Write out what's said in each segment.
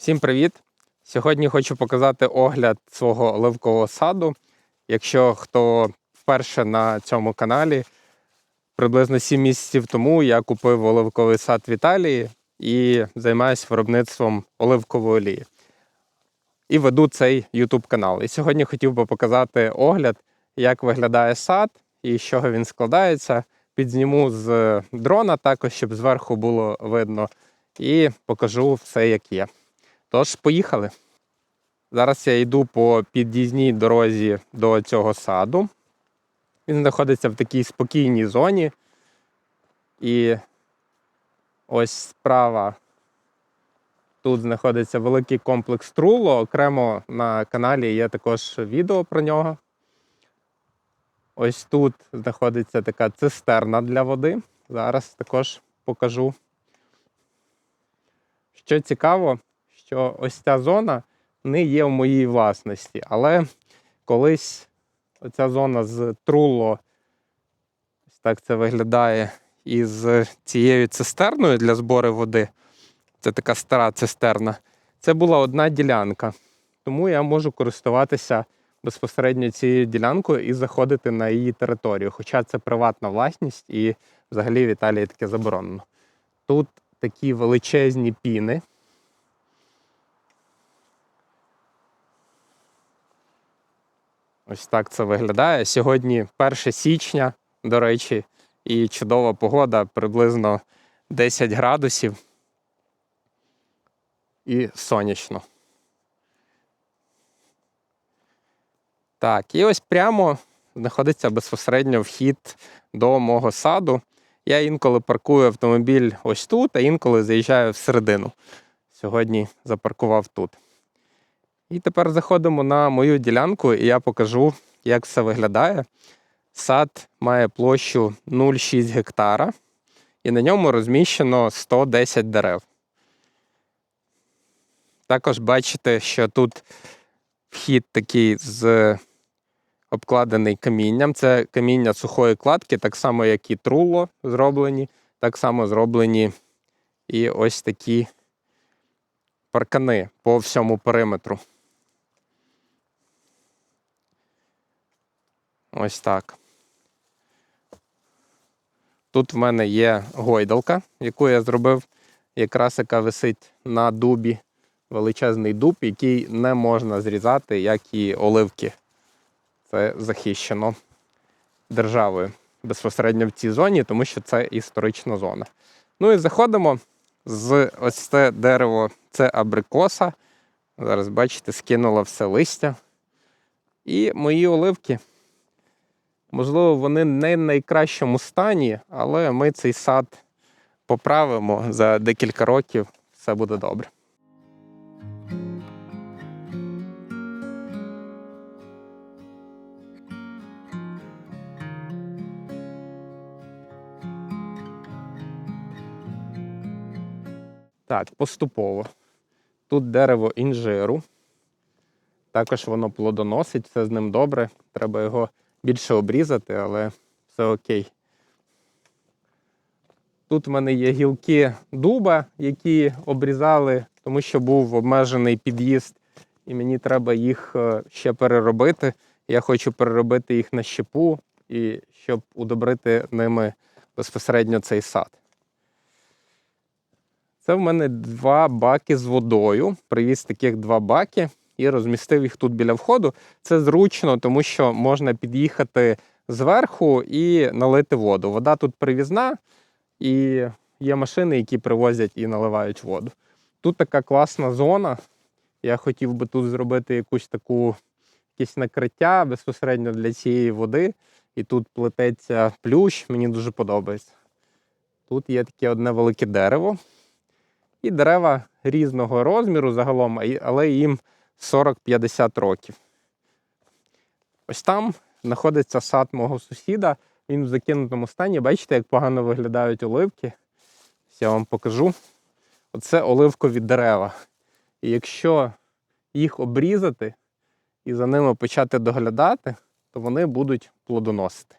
Всім привіт! Сьогодні хочу показати огляд свого оливкового саду. Якщо хто вперше на цьому каналі, приблизно 7 місяців тому я купив оливковий сад в Італії і займаюся виробництвом оливкової олії. І веду цей YouTube канал. І сьогодні хотів би показати огляд, як виглядає сад і з чого він складається. Підзніму з дрона також, щоб зверху було видно, і покажу все, як є. Тож, поїхали. Зараз я йду по під'їзній дорозі до цього саду. Він знаходиться в такій спокійній зоні. І ось справа тут знаходиться великий комплекс Труло. Окремо на каналі є також відео про нього. Ось тут знаходиться така цистерна для води. Зараз також покажу. Що цікаво, що ось ця зона не є в моїй власності, але колись оця зона з Трулло, ось так це виглядає, із цією цистерною для збору води. Це така стара цистерна. Це була одна ділянка. Тому я можу користуватися безпосередньо цією ділянкою і заходити на її територію. Хоча це приватна власність і взагалі в Італії таке заборонено. Тут такі величезні піни. Ось так це виглядає. Сьогодні 1 січня, до речі, і чудова погода, приблизно 10 градусів і сонячно. Так, і ось прямо знаходиться безпосередньо вхід до мого саду. Я інколи паркую автомобіль ось тут, а інколи заїжджаю всередину. Сьогодні запаркував тут. І тепер заходимо на мою ділянку, і я покажу, як все виглядає. Сад має площу 0,6 гектара, і на ньому розміщено 110 дерев. Також бачите, що тут вхід такий з обкладений камінням. Це каміння сухої кладки, так само, як і труло зроблені, так само зроблені і ось такі паркани по всьому периметру. Ось так. Тут в мене є гойдалка, яку я зробив, якраз яка висить на дубі. Величезний дуб, який не можна зрізати, як і оливки. Це захищено державою безпосередньо в цій зоні, тому що це історична зона. Ну і заходимо з ось це дерево, це абрикоса. Зараз, бачите, скинуло все листя. І мої оливки. Можливо, вони не в найкращому стані, але ми цей сад поправимо за декілька років, все буде добре. Так, поступово. Тут дерево інжиру. Також воно плодоносить, все з ним добре. Треба його більше обрізати, але все окей. Тут в мене є гілки дуба, які обрізали, тому що був обмежений під'їзд, і мені треба їх е, ще переробити. Я хочу переробити їх на щепу, і щоб удобрити ними безпосередньо цей сад. Це в мене два баки з водою. Привіз таких два баки і розмістив їх тут біля входу. Це зручно, тому що можна під'їхати зверху і налити воду. Вода тут привізна, і є машини, які привозять і наливають воду. Тут така класна зона. Я хотів би тут зробити якусь таку якесь накриття безпосередньо для цієї води. І тут плететься плющ, мені дуже подобається. Тут є таке одне велике дерево. І дерева різного розміру загалом, але їм 40-50 років. Ось там знаходиться сад мого сусіда. Він в закинутому стані. Бачите, як погано виглядають оливки. Я вам покажу. Оце оливкові дерева. І якщо їх обрізати і за ними почати доглядати, то вони будуть плодоносити.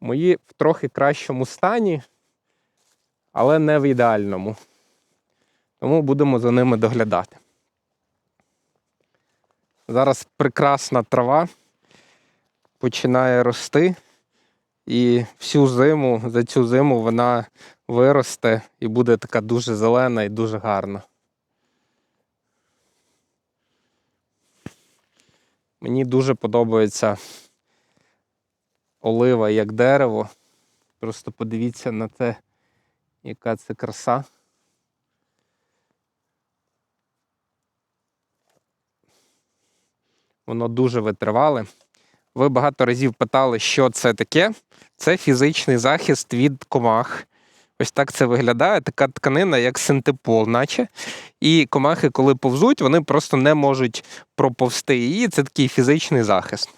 Мої в трохи кращому стані, але не в ідеальному. Тому будемо за ними доглядати. Зараз прекрасна трава починає рости, і всю зиму, за цю зиму вона виросте і буде така дуже зелена і дуже гарна. Мені дуже подобається олива як дерево. Просто подивіться на те, яка це краса. Воно дуже витривале. Ви багато разів питали, що це таке. Це фізичний захист від комах. Ось так це виглядає. Така тканина, як синтепол, наче. І комахи, коли повзуть, вони просто не можуть проповзти її. Це такий фізичний захист.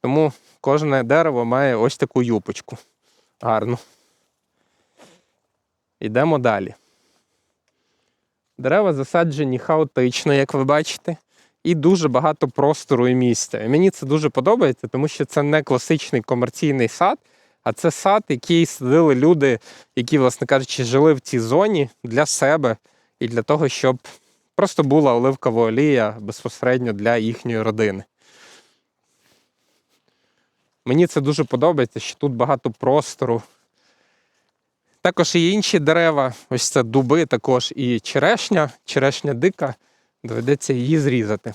Тому кожне дерево має ось таку юпочку. Гарну. Йдемо далі. Дерева засаджені хаотично, як ви бачите, і дуже багато простору і місця. І мені це дуже подобається, тому що це не класичний комерційний сад, а це сад, який садили люди, які, власне кажучи, жили в цій зоні для себе і для того, щоб просто була оливкова олія безпосередньо для їхньої родини. Мені це дуже подобається, що тут багато простору. Також є інші дерева, ось це дуби, також і черешня, черешня дика, доведеться її зрізати.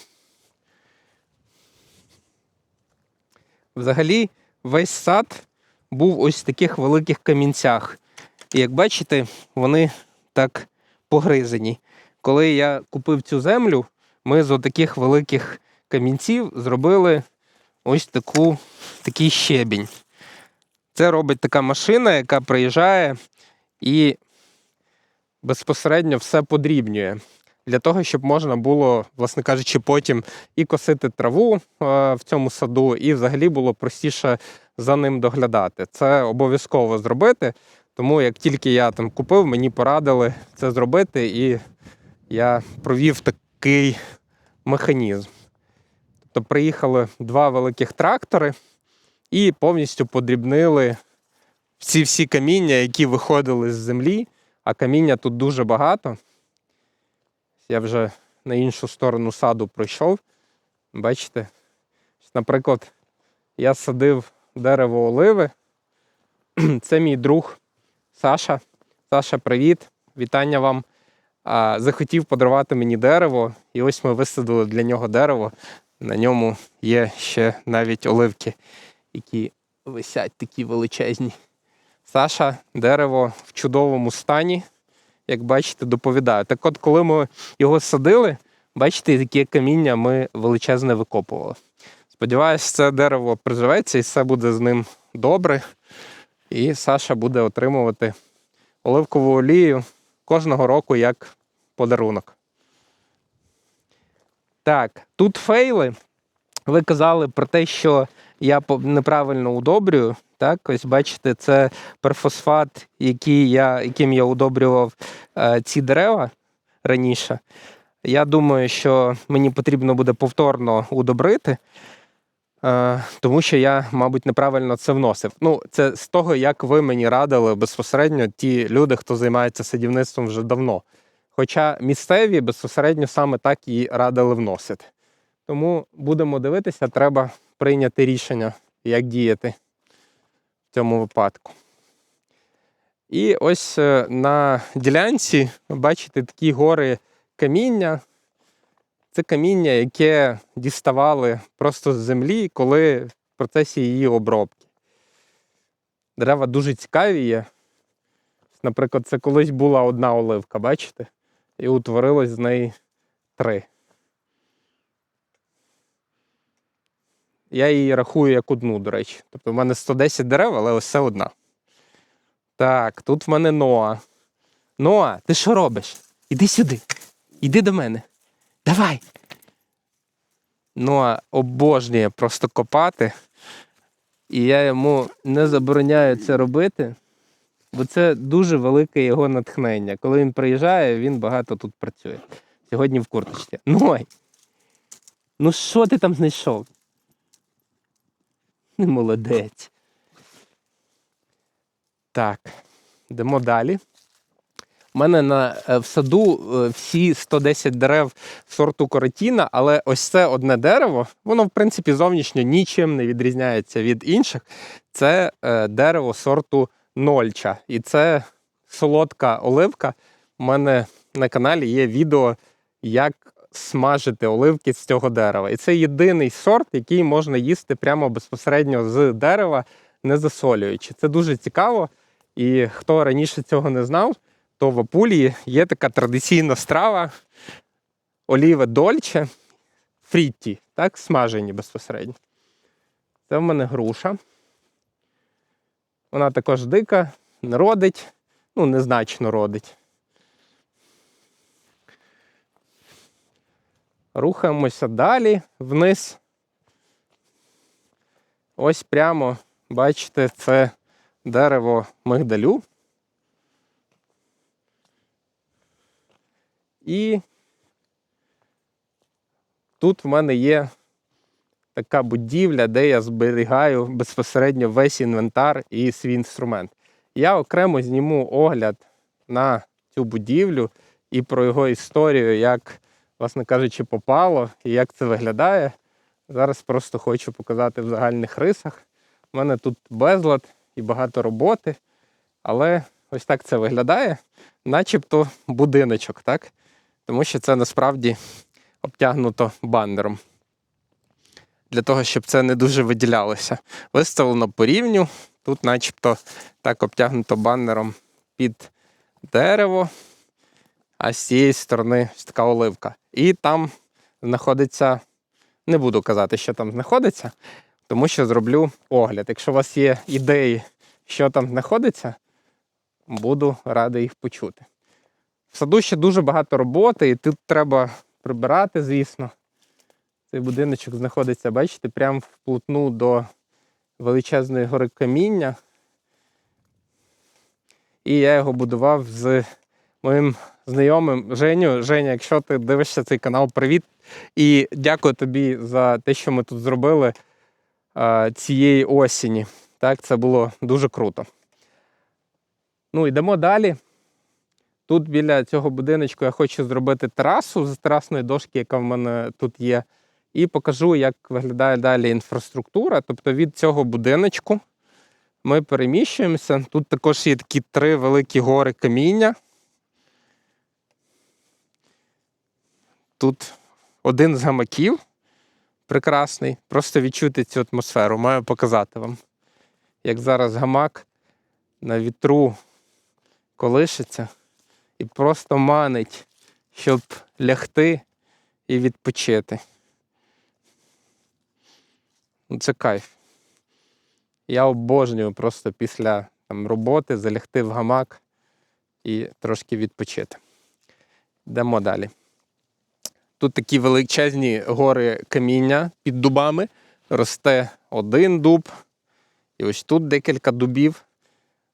Взагалі, весь сад був ось в таких великих камінцях. І як бачите, вони так погризані. Коли я купив цю землю, ми з таких великих камінців зробили ось таку, такий щебінь. Це робить така машина, яка приїжджає і безпосередньо все подрібнює. Для того, щоб можна було, власне кажучи, потім і косити траву е, в цьому саду, і взагалі було простіше за ним доглядати. Це обов'язково зробити. Тому як тільки я там купив, мені порадили це зробити, і я провів такий механізм. Тобто приїхали два великих трактори і повністю подрібнили всі всі каміння, які виходили з землі, а каміння тут дуже багато. Я вже на іншу сторону саду пройшов. Бачите? Наприклад, я садив дерево оливи. Це мій друг Саша. Саша, привіт! Вітання вам. Захотів подарувати мені дерево, і ось ми висадили для нього дерево. На ньому є ще навіть оливки, які висять такі величезні. Саша, дерево в чудовому стані, як бачите, доповідаю. Так от, коли ми його садили, бачите, яке каміння ми величезне викопували. Сподіваюсь, це дерево приживеться і все буде з ним добре. І Саша буде отримувати оливкову олію кожного року як подарунок. Так, тут фейли. Ви казали про те, що я неправильно удобрюю. Так, ось бачите, це перфосфат, який я, яким я удобрював е, ці дерева раніше. Я думаю, що мені потрібно буде повторно удобрити, е, тому що я, мабуть, неправильно це вносив. Ну, це з того, як ви мені радили безпосередньо ті люди, хто займається садівництвом вже давно. Хоча місцеві безпосередньо саме так і радили вносити. Тому будемо дивитися, треба прийняти рішення, як діяти в цьому випадку. І ось е, на ділянці бачите такі гори каміння. Це каміння, яке діставали просто з землі, коли в процесі її обробки. Дерева дуже цікаві є. Наприклад, це колись була одна оливка, бачите? І утворилось з неї три. Я її рахую як одну, до речі. Тобто в мене 110 дерев, але ось це одна. Так, тут в мене Ноа. Ноа, ти що робиш? Іди сюди. Іди до мене. Давай. Ноа обожнює просто копати. І я йому не забороняю це робити, бо це дуже велике його натхнення. Коли він приїжджає, він багато тут працює. Сьогодні в курточці. Ной! Ну що ти там знайшов? Не молодець. Так, йдемо далі. У мене на е, в саду е, всі 110 дерев сорту коротіна, але ось це одне дерево, воно в принципі зовнішньо нічим не відрізняється від інших. Це е, дерево сорту нольча. І це солодка оливка. У мене на каналі є відео, як смажити оливки з цього дерева. І це єдиний сорт, який можна їсти прямо безпосередньо з дерева, не засолюючи. Це дуже цікаво. І хто раніше цього не знав, то в Апулії є така традиційна страва оліве дольче фрітті, так, смажені безпосередньо. Це в мене груша. Вона також дика, не родить, ну, незначно родить. Рухаємося далі вниз. Ось прямо, бачите, це дерево мигдалю. І тут в мене є така будівля, де я зберігаю безпосередньо весь інвентар і свій інструмент. Я окремо зніму огляд на цю будівлю і про його історію, як, власне кажучи, попало і як це виглядає. Зараз просто хочу показати в загальних рисах. У мене тут безлад і багато роботи, але ось так це виглядає, начебто будиночок, так? Тому що це насправді обтягнуто баннером. Для того, щоб це не дуже виділялося. Виставлено по рівню. Тут, начебто, так обтягнуто баннером під дерево, а з цієї сторони така оливка. І там знаходиться, не буду казати, що там знаходиться, тому що зроблю огляд. Якщо у вас є ідеї, що там знаходиться, буду радий їх почути. В саду ще дуже багато роботи, і тут треба прибирати, звісно. Цей будиночок знаходиться, бачите, прямо вплотну до величезної гори каміння. І я його будував з моїм знайомим Женю. Женя, якщо ти дивишся цей канал, привіт. І дякую тобі за те, що ми тут зробили цієї осені. Так, це було дуже круто. Ну, йдемо далі. Тут біля цього будиночку я хочу зробити терасу з терасної дошки, яка в мене тут є. І покажу, як виглядає далі інфраструктура. Тобто від цього будиночку ми переміщуємося. Тут також є такі три великі гори каміння. Тут один з гамаків прекрасний. Просто відчути цю атмосферу. Маю показати вам, як зараз гамак на вітру колишиться і просто манить, щоб лягти і відпочити. Ну, Це кайф. Я обожнюю просто після там, роботи залягти в гамак і трошки відпочити. Йдемо далі. Тут такі величезні гори каміння під дубами. Росте один дуб. І ось тут декілька дубів.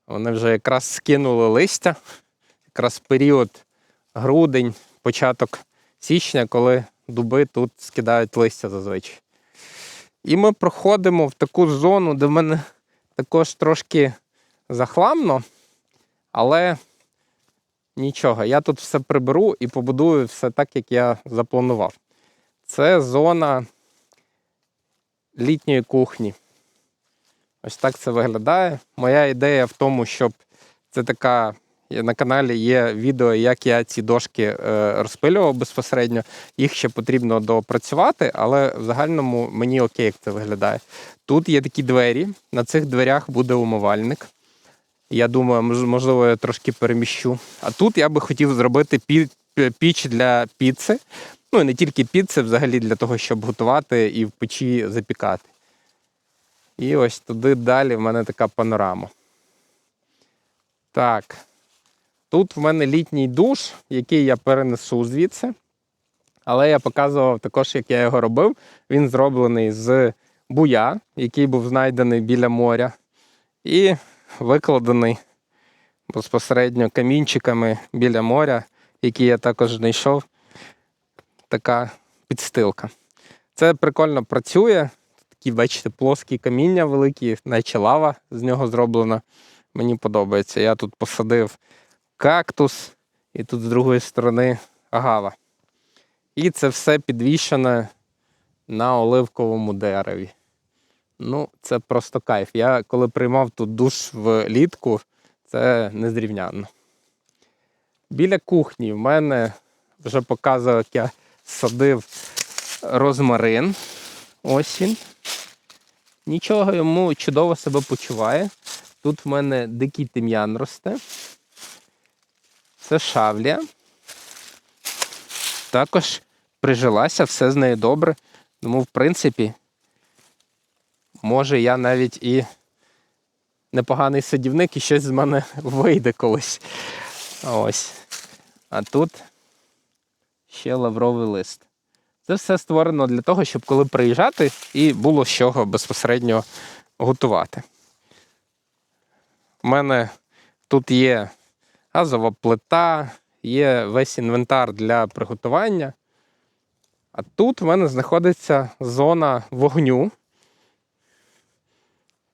Вони вже якраз скинули листя. Якраз період грудень, початок січня, коли дуби тут скидають листя зазвичай. І ми проходимо в таку зону, де в мене також трошки захламно, але нічого, я тут все приберу і побудую все так, як я запланував. Це зона літньої кухні. Ось так це виглядає. Моя ідея в тому, щоб це така. На каналі є відео, як я ці дошки е, розпилював безпосередньо. Їх ще потрібно допрацювати, але в загальному мені окей, як це виглядає. Тут є такі двері, на цих дверях буде умивальник. Я думаю, можливо, я трошки переміщу. А тут я би хотів зробити пі- пі- піч для піци. Ну і не тільки піци, взагалі для того, щоб готувати і в печі запікати. І ось туди далі в мене така панорама. Так. Тут в мене літній душ, який я перенесу звідси. Але я показував також, як я його робив. Він зроблений з буя, який був знайдений біля моря, і викладений безпосередньо камінчиками біля моря, які я також знайшов. Така підстилка. Це прикольно працює. Такі, бачите, плоскі каміння великі, наче лава з нього зроблена. Мені подобається. Я тут посадив кактус, І тут з другої сторони агава. І це все підвішане на оливковому дереві. Ну, це просто кайф. Я коли приймав тут душ влітку, це незрівнянно. Біля кухні в мене вже показував, як я садив розмарин. Ось він. Нічого йому чудово себе почуває. Тут в мене дикий тим'ян росте. Це шавлія. Також прижилася, все з нею добре. Тому, в принципі, може я навіть і непоганий садівник і щось з мене вийде колись. Ось. А тут ще лавровий лист. Це все створено для того, щоб коли приїжджати і було з чого безпосередньо готувати. У мене тут є газова плита, є весь інвентар для приготування. А тут в мене знаходиться зона вогню.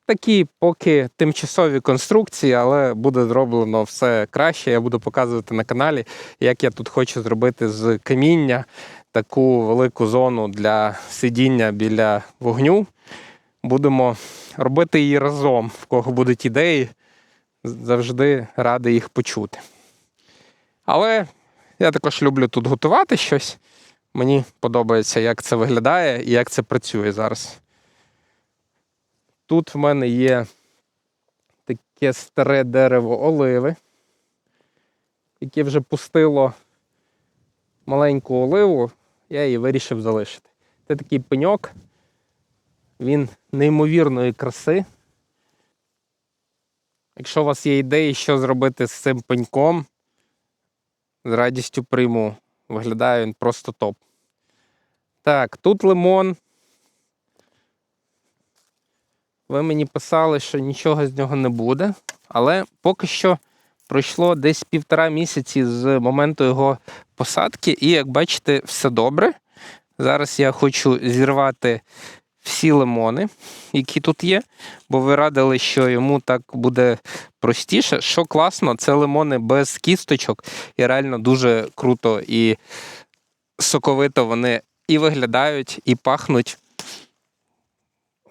Такі поки тимчасові конструкції, але буде зроблено все краще. Я буду показувати на каналі, як я тут хочу зробити з каміння таку велику зону для сидіння біля вогню. Будемо робити її разом, в кого будуть ідеї, завжди радий їх почути. Але я також люблю тут готувати щось. Мені подобається, як це виглядає і як це працює зараз. Тут в мене є таке старе дерево оливи, яке вже пустило маленьку оливу, я її вирішив залишити. Це такий пеньок, він неймовірної краси. Якщо у вас є ідеї, що зробити з цим пеньком, з радістю прийму. Виглядає він просто топ. Так, тут лимон. Ви мені писали, що нічого з нього не буде, але поки що пройшло десь півтора місяці з моменту його посадки, і як бачите, все добре. Зараз я хочу зірвати всі лимони, які тут є, бо ви радили, що йому так буде простіше. Що класно, це лимони без кісточок, і реально дуже круто і соковито вони і виглядають, і пахнуть.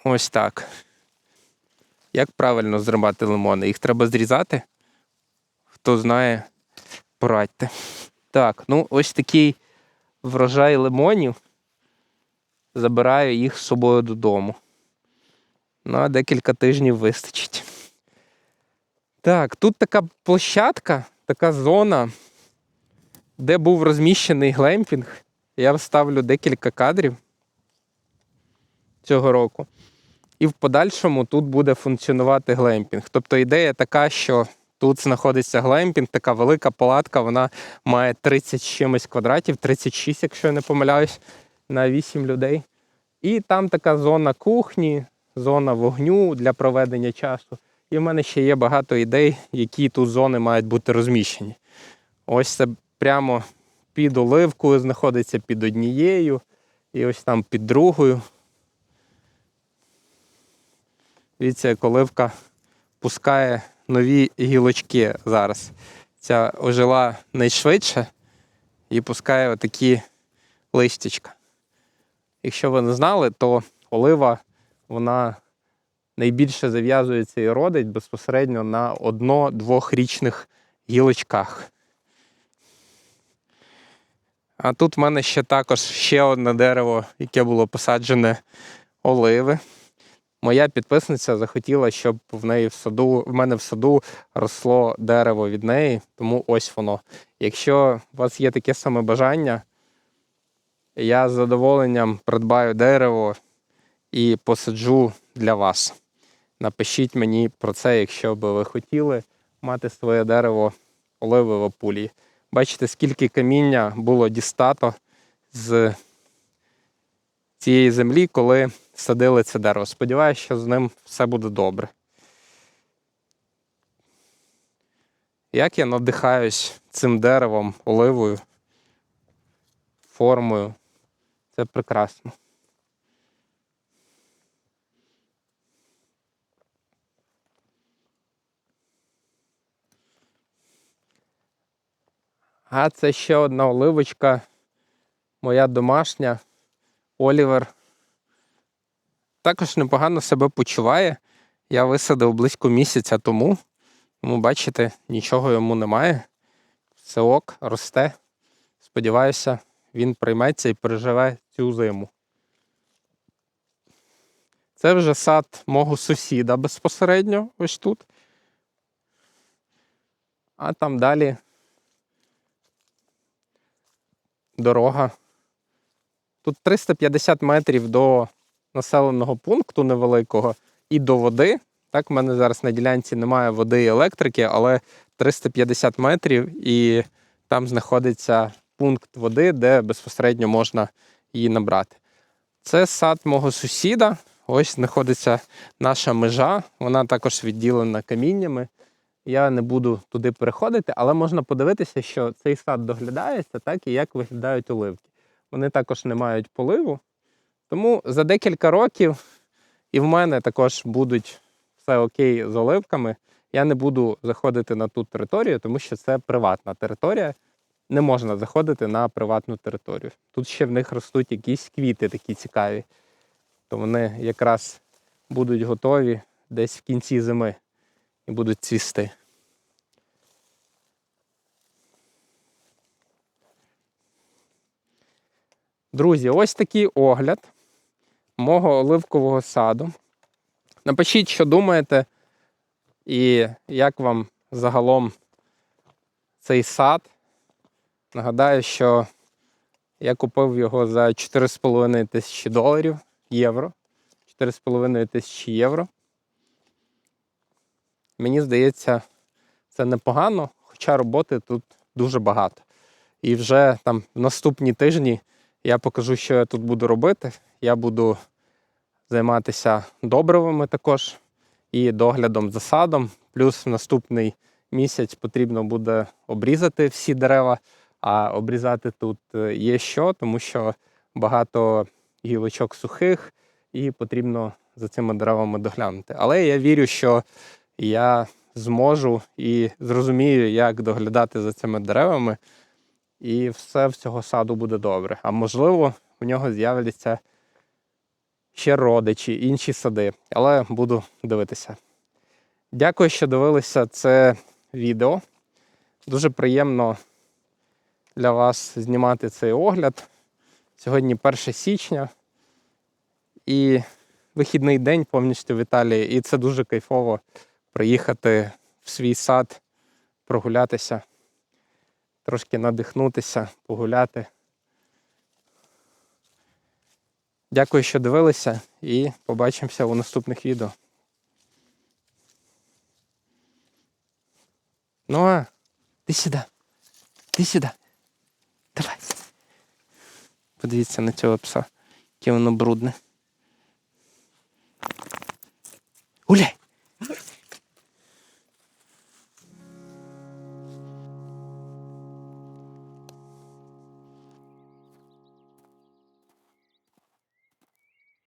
Ось так. Як правильно зривати лимони? Їх треба зрізати. Хто знає, порадьте. Так, ну ось такий врожай лимонів. Забираю їх з собою додому. На декілька тижнів вистачить. Так, тут така площадка, така зона, де був розміщений глемпінг. Я вставлю декілька кадрів цього року. І в подальшому тут буде функціонувати глемпінг. Тобто ідея така, що тут знаходиться глемпінг, така велика палатка, вона має 30 чимось квадратів, 36, якщо я не помиляюсь, на 8 людей. І там така зона кухні, зона вогню для проведення часу. І в мене ще є багато ідей, які тут зони мають бути розміщені. Ось це прямо під оливкою знаходиться під однією, і ось там під другою. Дивіться, як оливка пускає нові гілочки зараз. Ця ожила найшвидше і пускає отакі листячка. Якщо ви не знали, то олива вона найбільше зав'язується і родить безпосередньо на одно-двохрічних гілочках. А тут в мене ще також ще одне дерево, яке було посаджене оливи. Моя підписниця захотіла, щоб в неї в саду, в мене в саду росло дерево від неї, тому ось воно. Якщо у вас є таке саме бажання, я з задоволенням придбаю дерево і посаджу для вас. Напишіть мені про це, якщо би ви хотіли мати своє дерево оливи в опулі. Бачите, скільки каміння було дістато з цієї землі, коли садили це дерево. Сподіваюся, що з ним все буде добре. Як я надихаюсь цим деревом, оливою, формою, це прекрасно. А це ще одна оливочка, моя домашня, Олівер. Також непогано себе почуває. Я висадив близько місяця тому. Тому, бачите, нічого йому немає. Все ок, росте. Сподіваюся, він прийметься і переживе цю зиму. Це вже сад мого сусіда безпосередньо, ось тут. А там далі дорога. Тут 350 метрів до населеного пункту невеликого і до води. Так, в мене зараз на ділянці немає води і електрики, але 350 метрів і там знаходиться пункт води, де безпосередньо можна її набрати. Це сад мого сусіда. Ось знаходиться наша межа. Вона також відділена каміннями. Я не буду туди переходити, але можна подивитися, що цей сад доглядається, так і як виглядають оливки. Вони також не мають поливу. Тому за декілька років і в мене також будуть все окей з оливками. Я не буду заходити на ту територію, тому що це приватна територія. Не можна заходити на приватну територію. Тут ще в них ростуть якісь квіти такі цікаві. То вони якраз будуть готові десь в кінці зими і будуть цвісти. Друзі, ось такий огляд мого оливкового саду. Напишіть, що думаєте, і як вам загалом цей сад. Нагадаю, що я купив його за 4,5 тисячі доларів євро. 4,5 тисячі євро. Мені здається, це непогано, хоча роботи тут дуже багато. І вже там в наступні тижні я покажу, що я тут буду робити. Я буду займатися добривами також і доглядом за садом. Плюс в наступний місяць потрібно буде обрізати всі дерева. А обрізати тут е, є що, тому що багато гілочок сухих, і потрібно за цими деревами доглянути. Але я вірю, що я зможу і зрозумію, як доглядати за цими деревами, і все в цього саду буде добре. А можливо, в нього з'являться ще родичі, інші сади. Але буду дивитися. Дякую, що дивилися це відео. Дуже приємно для вас знімати цей огляд. Сьогодні 1 січня і вихідний день повністю в Італії. І це дуже кайфово приїхати в свій сад, прогулятися, трошки надихнутися, погуляти. Дякую, що дивилися, і побачимося у наступних відео. Ну а, ти сюди. Ти сюди. Давай. Подивіться на цього пса, яке воно брудне. Гуляй!